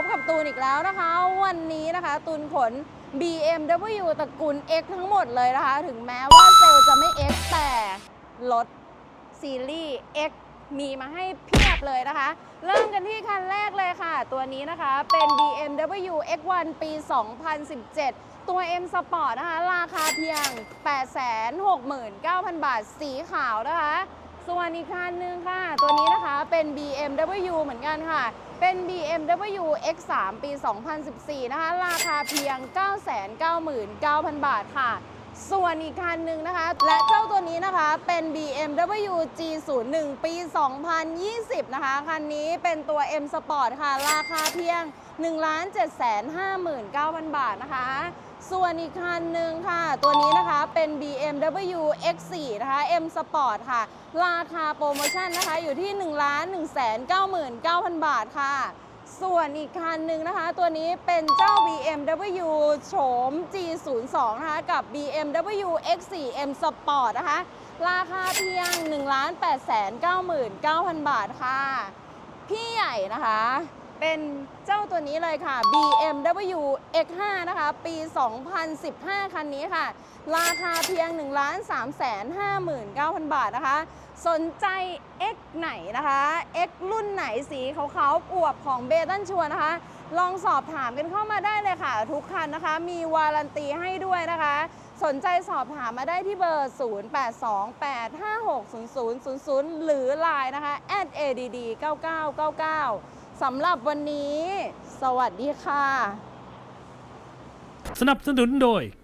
บกับตุนอีกแล้วนะคะ วันนี้นะคะตูนขน BMW ตระกูล X ทั้งหมดเลยนะคะ ถึงแม้ว่าเซลจะไม่ X แต่รถซีรีส์ X มีมาให้เพียบเลยนะคะ เริ่มกันที่คันแรกเลยค่ะ ตัวนี้นะคะเป็น BMW X1 ปี 2017 ตัว M Sport นะคะ ราคาเพียง 869,000 บาท สีขาวนะคะ ส่วนอีกคันหนึ่งค่ะ ตัวนี้นะคะเป็น BMW เหมือนกันค่ะ เป็น BMW X3 ปี 2014 นะคะ ราคาเพียง 999,000 บาทค่ะ ส่วนอีกคันหนึ่งนะคะ และเจ้าตัวนี้นะคะเป็น BMW G01 ปี 2020 นะคะ คันนี้เป็นตัว M Sport ค่ะ ราคาเพียง 1,759,000 บาทนะคะ ส่วนอีกคันหนึ่งค่ะ ตัวนี้นะคะเป็น BMW X4 นะคะ M Sport ค่ะ ราคาโปรโมชั่นนะคะอยู่ที่ 1 1 9 9 0 0 0 บาทค่ะ ส่วนอีกคันหนึ่งนะคะ ตัวนี้เป็นเจ้า BMW โฉม G02 นะคะกับ BMW X4 M Sport นะคะ ราคาเพียง 1 8 9 9 0 0 0 บาทค่ะ พี่ใหญ่นะคะ เป็นเจ้าตัวนี้เลยค่ะ BMW X5 นะคะ ปี 2015 คันนี้ค่ะ ราคาเพียง 1 3 5 9 0 0 0 บาทนะคะ สนใจ X ไหนนะคะ X รุ่นไหนสีขาวๆอวบของเบตันชัวนะคะ ลองสอบถามกันเข้ามาได้เลยค่ะ ทุกคันนะคะ มีวารันตีให้ด้วยนะคะ สนใจสอบถามมาได้ที่เบอร์ 0828560000 หรือ Line นะคะ @add 9999 สำหรับวันนี้ สวัสดีค่ะ สนับสนุนโดย